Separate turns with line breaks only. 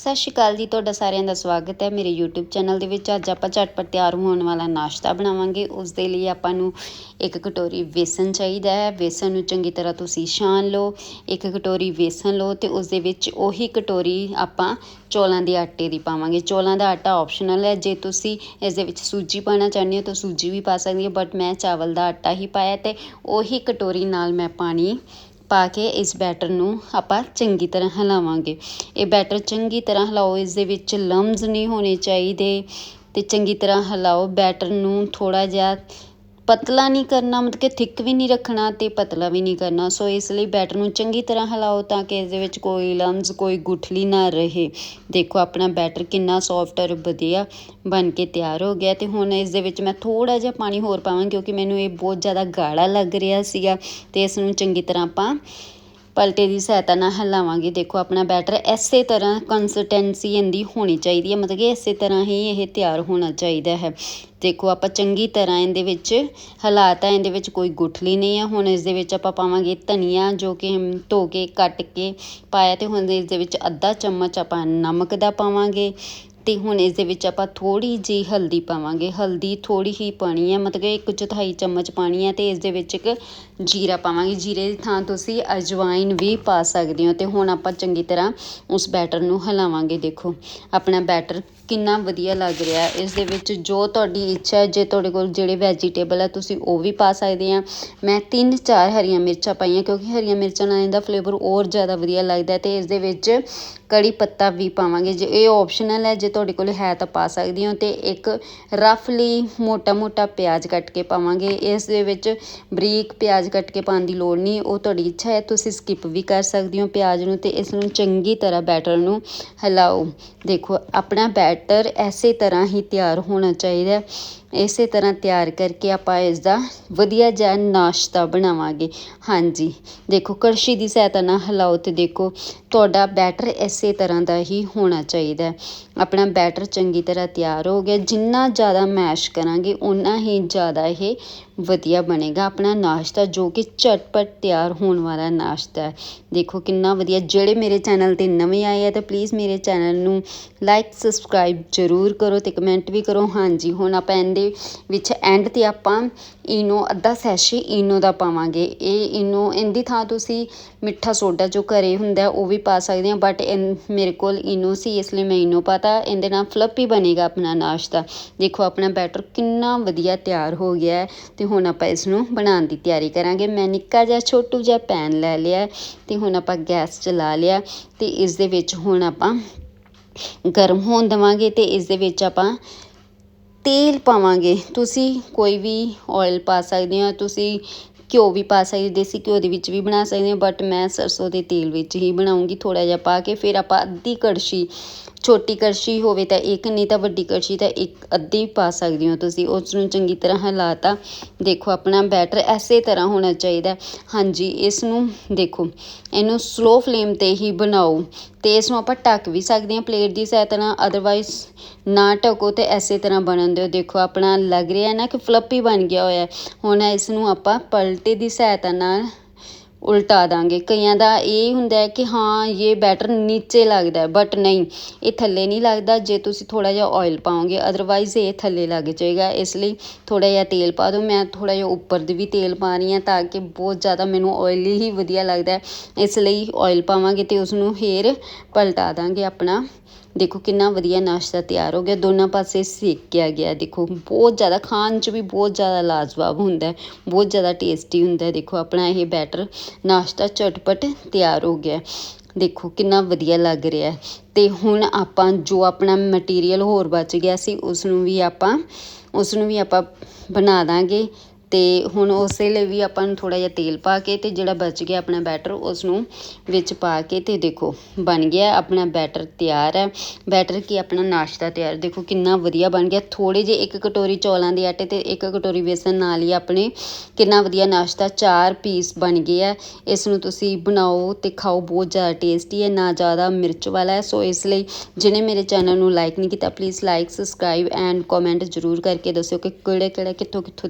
ਸਤਿ ਸ਼੍ਰੀ ਅਕਾਲ ਜੀ, ਤੁਹਾਡਾ ਸਾਰਿਆਂ ਦਾ ਸਵਾਗਤ ਹੈ ਮੇਰੇ YouTube ਚੈਨਲ ਦੇ ਵਿੱਚ। ਅੱਜ ਆਪਾਂ ਝਟਪਟ ਤਿਆਰ ਹੋਣ ਵਾਲਾ ਨਾਸ਼ਤਾ ਬਣਾਵਾਂਗੇ। ਉਸ ਦੇ ਲਈ ਆਪਾਂ ਨੂੰ ਇੱਕ ਕਟੋਰੀ ਵੇਸਣ ਚਾਹੀਦਾ ਹੈ। ਵੇਸਣ ਨੂੰ ਚੰਗੀ ਤਰ੍ਹਾਂ ਤੁਸੀਂ ਛਾਣ ਲਓ, ਇੱਕ ਕਟੋਰੀ ਵੇਸਣ ਲਓ ਤੇ ਉਸ ਦੇ ਵਿੱਚ ਉਹੀ ਕਟੋਰੀ ਆਪਾਂ ਚੌਲਾਂ ਦੇ ਆਟੇ ਦੀ ਪਾਵਾਂਗੇ। ਚੌਲਾਂ ਦਾ ਆਟਾ ਆਪਸ਼ਨਲ ਹੈ। ਜੇ ਤੁਸੀਂ ਇਸ ਦੇ ਵਿੱਚ ਸੂਜੀ ਪਾਣਾ ਚਾਹੁੰਦੇ ਹੋ ਤਾਂ ਸੂਜੀ ਵੀ ਪਾ ਸਕਦੇ ਹੋ ਬਟ ਮੈਂ ਚਾਵਲ ਦਾ ਆਟਾ ਹੀ ਪਾਇਆ ਤੇ ਉਹੀ ਕਟੋਰੀ ਨਾਲ ਮੈਂ ਪਾਣੀ ਪਾ ਕੇ ਇਸ ਬੈਟਰ ਨੂੰ ਆਪਾਂ ਚੰਗੀ ਤਰ੍ਹਾਂ ਹਿਲਾਵਾਂਗੇ। ਇਹ ਬੈਟਰ ਚੰਗੀ ਤਰ੍ਹਾਂ ਹਿਲਾਓ, ਇਸ ਦੇ ਵਿੱਚ ਲਮਸ ਨਹੀਂ ਹੋਣੇ ਚਾਹੀਦੇ ਅਤੇ ਚੰਗੀ ਤਰ੍ਹਾਂ ਹਿਲਾਓ। ਬੈਟਰ ਨੂੰ ਥੋੜ੍ਹਾ ਜਿਹਾ ਪਤਲਾ ਨਹੀਂ ਕਰਨਾ, ਮਤਲਬ ਕਿ ਥਿੱਕ ਵੀ ਨਹੀਂ ਰੱਖਣਾ ਤੇ ਪਤਲਾ ਵੀ ਨਹੀਂ ਕਰਨਾ। ਸੋ ਇਸ ਲਈ ਬੈਟਰ ਨੂੰ ਚੰਗੀ ਤਰ੍ਹਾਂ ਹਿਲਾਓ ਤਾਂ ਕਿ ਇਸ ਦੇ ਵਿੱਚ ਕੋਈ ਲਮਸ ਕੋਈ ਗੁਠਲੀ ਨਾ ਰਹੇ। ਦੇਖੋ, ਆਪਣਾ ਬੈਟਰ ਕਿੰਨਾ ਸੌਫਟ ਔਰ ਵਧੀਆ ਬਣ ਕੇ ਤਿਆਰ ਹੋ ਗਿਆ ਤੇ ਹੁਣ ਇਸ ਦੇ ਵਿੱਚ ਮੈਂ ਥੋੜਾ ਜਿਹਾ ਪਾਣੀ ਹੋਰ ਪਾਵਾਂ ਕਿਉਂਕਿ ਮੈਨੂੰ ਇਹ ਬਹੁਤ ਜ਼ਿਆਦਾ ਗਾੜਾ ਲੱਗ ਰਿਹਾ ਸੀਗਾ ਤੇ ਇਸ ਨੂੰ ਚੰਗੀ ਤਰ੍ਹਾਂ ਆਪਾਂ ਪਲਟੇ ਦੀ ਸਹਾਇਤਾ ਨਾਲ ਹਿਲਾਵਾਂਗੇ। ਦੇਖੋ, ਆਪਣਾ ਬੈਟਰ ਇਸੇ ਤਰ੍ਹਾਂ ਕੰਸਿਸਟੈਂਸੀ ਇਹਦੀ ਹੋਣੀ ਚਾਹੀਦੀ ਹੈ, ਮਤਲਬ ਕਿ ਇਸੇ ਤਰ੍ਹਾਂ ਹੀ ਇਹ ਤਿਆਰ ਹੋਣਾ ਚਾਹੀਦਾ ਹੈ। ਦੇਖੋ, ਆਪਾਂ ਚੰਗੀ ਤਰ੍ਹਾਂ ਇਹਦੇ ਵਿੱਚ ਹਾਲਾਤ ਹਿਲਾਤਾ ਇਹਦੇ ਵਿੱਚ ਕੋਈ ਗੁਠਲੀ ਨਹੀਂ ਆ। ਹੁਣ ਇਸ ਦੇ ਵਿੱਚ ਆਪਾਂ ਪਾਵਾਂਗੇ ਧਨੀਆ, ਜੋ ਕਿ ਧੋ ਕੇ, ਕੱਟ ਕੇ ਪਾਇਆ ਤੇ ਹੁਣ ਇਸ ਦੇ ਵਿੱਚ ਅੱਧਾ ਚਮਚ ਆਪਾਂ ਨਮਕ ਦਾ ਪਾਵਾਂਗੇ। ਅਤੇ ਹੁਣ ਇਸ ਦੇ ਵਿੱਚ ਆਪਾਂ ਥੋੜ੍ਹੀ ਜਿਹੀ ਹਲਦੀ ਪਾਵਾਂਗੇ। ਹਲਦੀ ਥੋੜ੍ਹੀ ਹੀ ਪਾਉਣੀ ਹੈ ਮਤਲਬ ਕਿ ਇੱਕ ਚੌਥਾਈ ਚਮਚ ਪਾਉਣੀ ਹੈ ਅਤੇ ਇਸ ਦੇ ਵਿੱਚ ਇੱਕ ਜੀਰਾ ਪਾਵਾਂਗੇ। ਜੀਰੇ ਦੀ ਥਾਂ ਤੁਸੀਂ ਅਜਵਾਇਨ ਵੀ ਪਾ ਸਕਦੇ ਹੋ ਅਤੇ ਹੁਣ ਆਪਾਂ ਚੰਗੀ ਤਰ੍ਹਾਂ ਉਸ ਬੈਟਰ ਨੂੰ ਹਿਲਾਵਾਂਗੇ। ਦੇਖੋ, ਆਪਣਾ ਬੈਟਰ ਕਿੰਨਾ ਵਧੀਆ ਲੱਗ ਰਿਹਾ। ਇਸ ਦੇ ਵਿੱਚ ਜੋ ਤੁਹਾਡੀ ਇੱਛਾ ਜੇ ਤੁਹਾਡੇ ਕੋਲ ਜਿਹੜੇ ਵੈਜੀਟੇਬਲ ਹੈ ਤੁਸੀਂ ਉਹ ਵੀ ਪਾ ਸਕਦੇ ਆ। ਮੈਂ ਤਿੰਨ ਚਾਰ ਹਰੀਆਂ ਮਿਰਚਾਂ ਪਾਈਆਂ, ਕਿਉਂਕਿ ਹਰੀਆਂ ਮਿਰਚਾਂ ਨਾਲ ਇਹਦਾ ਫਲੇਵਰ ਹੋਰ ਜ਼ਿਆਦਾ ਵਧੀਆ ਲੱਗਦਾ ਅਤੇ ਇਸ ਦੇ ਵਿੱਚ ਕੜੀ ਪੱਤਾ ਵੀ ਪਾਵਾਂਗੇ। ਜੇ ਇਹ ਆਪਸ਼ਨਲ ਹੈ, ਜੇ ਤੁਹਾਡੇ ਕੋਲ ਹੈ ਤਾਂ ਪਾ ਸਕਦੇ ਹੋ ਤੇ ਇੱਕ ਰਫਲੀ ਮੋਟਾ ਮੋਟਾ ਪਿਆਜ਼ ਕੱਟ ਕੇ ਪਾਵਾਂਗੇ। ਇਸ ਦੇ ਵਿੱਚ ਬਰੀਕ ਪਿਆਜ਼ ਕੱਟ ਕੇ ਪਾਉਣ ਦੀ ਲੋੜ ਨਹੀਂ, ਉਹ ਤੁਹਾਡੀ ਇੱਛਾ ਹੈ, ਤੁਸੀਂ ਸਕਿਪ ਵੀ ਕਰ ਸਕਦੇ ਹੋ ਪਿਆਜ਼ ਨੂੰ ਤੇ ਇਸ ਨੂੰ ਚੰਗੀ ਤਰ੍ਹਾਂ ਬੈਟਰ ਨੂੰ ਹਿਲਾਓ। ਦੇਖੋ, ਆਪਣਾ ਬੈਟਰ ਐਸੇ ਤਰ੍ਹਾਂ ਹੀ ਤਿਆਰ ਹੋਣਾ ਚਾਹੀਦਾ ਇਸੇ ਤਰ੍ਹਾਂ ਤਿਆਰ ਕਰਕੇ ਆਪਾਂ ਇਸਦਾ ਵਧੀਆ ਜਿਹਾ ਨਾਸ਼ਤਾ ਬਣਾਵਾਂਗੇ। ਹਾਂਜੀ, ਦੇਖੋ ਕੜਛੀ ਦੀ ਸਹਾਇਤਾ ਨਾਲ ਹਿਲਾਓ ਅਤੇ ਦੇਖੋ, ਤੁਹਾਡਾ ਬੈਟਰ ਇਸੇ ਤਰ੍ਹਾਂ ਦਾ ਹੀ ਹੋਣਾ ਚਾਹੀਦਾ ਆਪਣਾ ਬੈਟਰ ਚੰਗੀ ਤਰ੍ਹਾਂ ਤਿਆਰ ਹੋ ਗਿਆ। ਜਿੰਨਾ ਜ਼ਿਆਦਾ ਮੈਸ਼ ਕਰਾਂਗੇ ਉਨਾ ਹੀ ਜ਼ਿਆਦਾ ਇਹ ਵਧੀਆ ਬਣੇਗਾ। ਆਪਣਾ ਨਾਸ਼ਤਾ ਜੋ ਕਿ ਝਟਪਟ ਤਿਆਰ ਹੋਣ ਵਾਲਾ ਨਾਸ਼ਤਾ ਹੈ। ਦੇਖੋ ਕਿੰਨਾ ਵਧੀਆ। ਜਿਹੜੇ ਮੇਰੇ ਚੈਨਲ ਤੇ ਨਵੇਂ ਆਏ ਆ ਤਾਂ ਪਲੀਜ਼ ਮੇਰੇ ਚੈਨਲ ਨੂੰ ਲਾਈਕ ਸਬਸਕ੍ਰਾਈਬ ਜ਼ਰੂਰ ਕਰੋ ਤੇ ਕਮੈਂਟ ਵੀ ਕਰੋ। ਹਾਂਜੀ, ਹੁਣ ਆਪਾਂ ਇਹਦੇ ਵਿੱਚ ਐਂਡ ਤੇ ਆਪਾਂ ਇਨੋ ਅੱਧਾ ਸੈਸ਼ੇ ਇਨੋ ਦਾ ਪਾਵਾਂਗੇ। ਇਹ ਇਨੋ, ਇਹਦੀ ਥਾਂ ਤੁਸੀਂ ਮਿੱਠਾ ਸੋਡਾ ਜੋ ਘਰੇ ਹੁੰਦਾ ਉਹ ਵੀ ਪਾ ਸਕਦੇ ਆ ਬਟ ਮੇਰੇ ਕੋਲ ਇਨੋ ਸੀ, ਇਸ ਲਈ ਮੈਂ ਇਨੋ ਪਾਤਾ। ਇਹਦੇ ਨਾਲ ਫਲੱਪੀ ਬਣੇਗਾ ਆਪਣਾ ਨਾਸ਼ਤਾ। ਦੇਖੋ ਆਪਣਾ ਬੈਟਰ ਕਿੰਨਾ ਵਧੀਆ ਤਿਆਰ ਹੋ ਗਿਆ ਤੇ ਹੁਣ ਆਪਾਂ ਇਸ ਨੂੰ ਬਣਾਉਣ ਦੀ ਤਿਆਰੀ ਕਰਾਂਗੇ। ਮੈਂ ਨਿੱਕਾ ਜਿਹਾ, ਛੋਟੂ ਜਿਹਾ ਪੈਨ ਲੈ ਲਿਆ ਤੇ ਹੁਣ ਆਪਾਂ ਗੈਸ ਚਲਾ ਲਿਆ ਤੇ ਇਸ ਦੇ ਵਿੱਚ ਹੁਣ ਆਪਾਂ ਗਰਮ ਹੋਣ ਦਵਾਂਗੇ ਤੇ ਇਸ ਦੇ ਵਿੱਚ ਆਪਾਂ ਤੇਲ ਪਾਵਾਂਗੇ। ਤੁਸੀਂ ਕੋਈ ਵੀ ਆਇਲ ਪਾ ਸਕਦੇ ਹੋ, ਤੁਸੀਂ ਘਿਓ ਵੀ ਪਾ ਸਕਦੇ, ਦੇਸੀ ਘਿਓ ਦੇ ਵਿੱਚ ਵੀ ਬਣਾ ਸਕਦੇ ਹਾਂ ਬਟ ਮੈਂ ਸਰਸੋਂ ਦੇ ਤੇਲ ਵਿੱਚ ਹੀ ਬਣਾਉਂਗੀ ਥੋੜ੍ਹਾ ਜਿਹਾ ਪਾ ਕੇ, ਫਿਰ ਆਪਾਂ ਅੱਧੀ ਕੜਛੀ, ਛੋਟੀ ਕੜਛੀ ਹੋਵੇ ਤਾਂ ਇੱਕ, ਨਹੀਂ ਤਾਂ ਵੱਡੀ ਕੜਛੀ ਤਾਂ ਇੱਕ ਅੱਧੀ ਪਾ ਸਕਦੇ ਹੋ ਤੁਸੀਂ ਉਸ ਨੂੰ ਚੰਗੀ ਤਰ੍ਹਾਂ ਹਿਲਾਤਾ ਦੇਖੋ ਆਪਣਾ ਬੈਟਰ ਐਸੇ ਤਰ੍ਹਾਂ ਹੋਣਾ ਚਾਹੀਦਾ ਹਾਂਜੀ, ਇਸ ਨੂੰ ਦੇਖੋ, ਇਹਨੂੰ ਸਲੋ ਫਲੇਮ ਤੇ ਹੀ ਬਣਾਓ। ਅਤੇ ਇਸ ਨੂੰ ਆਪਾਂ ਢੱਕ ਵੀ ਸਕਦੇ ਹਾਂ। ਪਲੇਟ ਦੀ ਸਹਾਇਤਾ ਨਾਲ ਅਦਰਵਾਈਜ਼ ਨਾ ਢੱਕੋ ਤੇ ਇਸੇ ਤਰ੍ਹਾਂ ਬਣਨ ਦਿਓ। ਦੇਖੋ, ਆਪਣਾ ਲੱਗ ਰਿਹਾ ਨਾ ਕਿ ਫਲੱਪੀ ਬਣ ਗਿਆ ਹੋਇਆ ਹੁਣ ਇਸ ਨੂੰ ਆਪਾਂ ਪਲਟੇ ਦੀ ਸਹਾਇਤਾ ਨਾਲ ਉਲਟਾ ਦਾਂਗੇ। ਕਈਆਂ ਦਾ ਇਹ ਹੁੰਦਾ ਕਿ ਹਾਂ, ਇਹ ਬੈਟਰ ਨੀਚੇ ਲੱਗਦਾ ਬਟ ਨਹੀਂ, ਇਹ ਥੱਲੇ ਨਹੀਂ ਲੱਗਦਾ। ਜੇ ਤੁਸੀਂ ਥੋੜ੍ਹਾ ਜਿਹਾ ਆਇਲ ਪਾਓਗੇ ਅਦਰਵਾਈਜ਼ ਇਹ ਥੱਲੇ ਲੱਗ ਜਾਏਗਾ। ਇਸ ਲਈ ਥੋੜ੍ਹਾ ਜਿਹਾ ਤੇਲ ਪਾ ਦਿਓ। ਮੈਂ ਥੋੜ੍ਹਾ ਜਿਹਾ ਉੱਪਰ ਦੀ ਵੀ ਤੇਲ ਪਾ ਰਹੀ ਹਾਂ ਤਾਂ ਕਿ ਬਹੁਤ ਜ਼ਿਆਦਾ ਮੈਨੂੰ ਆਇਲੀ ਹੀ ਵਧੀਆ ਲੱਗਦਾ ਇਸ ਲਈ ਆਇਲ ਪਾਵਾਂਗੇ ਅਤੇ ਉਸਨੂੰ ਫੇਰ ਪਲਟਾ ਦਾਂਗੇ ਆਪਣਾ। ਦੇਖੋ ਕਿੰਨਾ ਵਧੀਆ ਨਾਸ਼ਤਾ ਤਿਆਰ ਹੋ ਗਿਆ। ਦੋਨਾਂ ਪਾਸੇ ਸੇਕਿਆ ਗਿਆ। ਦੇਖੋ ਬਹੁਤ ਜ਼ਿਆਦਾ, ਖਾਣ 'ਚ ਵੀ ਬਹੁਤ ਜ਼ਿਆਦਾ ਲਾਜਵਾਬ ਹੁੰਦਾ ਬਹੁਤ ਜ਼ਿਆਦਾ ਟੇਸਟੀ ਹੁੰਦਾ ਦੇਖੋ ਆਪਣਾ ਇਹ ਬੈਟਰ ਨਾਸ਼ਤਾ ਝਟਪਟ ਤਿਆਰ ਹੋ ਗਿਆ। ਦੇਖੋ ਕਿੰਨਾ ਵਧੀਆ ਲੱਗ ਰਿਹਾ ਤੇ ਹੁਣ ਆਪਾਂ ਜੋ ਆਪਣਾ ਮਟੀਰੀਅਲ ਹੋਰ ਬਚ ਗਿਆ ਸੀ ਉਸ ਨੂੰ ਵੀ ਆਪਾਂ ਉਸ ਨੂੰ ਵੀ ਆਪਾਂ ਬਣਾ ਦਾਂਗੇ। ਅਤੇ ਹੁਣ ਉਸੇ ਲਈ ਵੀ ਆਪਾਂ ਨੂੰ ਥੋੜ੍ਹਾ ਜਿਹਾ ਤੇਲ ਪਾ ਕੇ ਅਤੇ ਜਿਹੜਾ ਬਚ ਗਿਆ ਆਪਣਾ ਬੈਟਰ ਉਸ ਨੂੰ ਵਿੱਚ ਪਾ ਕੇ ਅਤੇ ਦੇਖੋ, ਬਣ ਗਿਆ ਆਪਣਾ ਬੈਟਰ ਤਿਆਰ ਹੈ। ਬੈਟਰ ਕੀ ਆਪਣਾ ਨਾਸ਼ਤਾ ਤਿਆਰ, ਦੇਖੋ ਕਿੰਨਾ ਵਧੀਆ ਬਣ ਗਿਆ। ਥੋੜ੍ਹੇ ਜਿਹੇ ਇੱਕ ਕਟੋਰੀ ਚੌਲਾਂ ਦੇ ਆਟੇ ਅਤੇ ਇੱਕ ਕਟੋਰੀ ਬੇਸਣ ਨਾਲ ਹੀ ਆਪਣੇ ਕਿੰਨਾ ਵਧੀਆ ਨਾਸ਼ਤਾ, ਚਾਰ ਪੀਸ ਬਣ ਗਏ ਆ। ਇਸ ਨੂੰ ਤੁਸੀਂ ਬਣਾਓ ਅਤੇ ਖਾਓ, ਬਹੁਤ ਜ਼ਿਆਦਾ ਟੇਸਟੀ ਹੈ, ਨਾ ਜ਼ਿਆਦਾ ਮਿਰਚ ਵਾਲਾ ਹੈ। ਸੋ ਇਸ ਲਈ ਜਿਹਨੇ ਮੇਰੇ ਚੈਨਲ ਨੂੰ ਲਾਈਕ ਨਹੀਂ ਕੀਤਾ please like subscribe and comment ਜ਼ਰੂਰ ਕਰਕੇ ਦੱਸਿਓ ਕਿ ਕਿਹੜੇ ਕਿਹੜੇ ਕਿੱਥੋਂ ਕਿੱਥੋਂ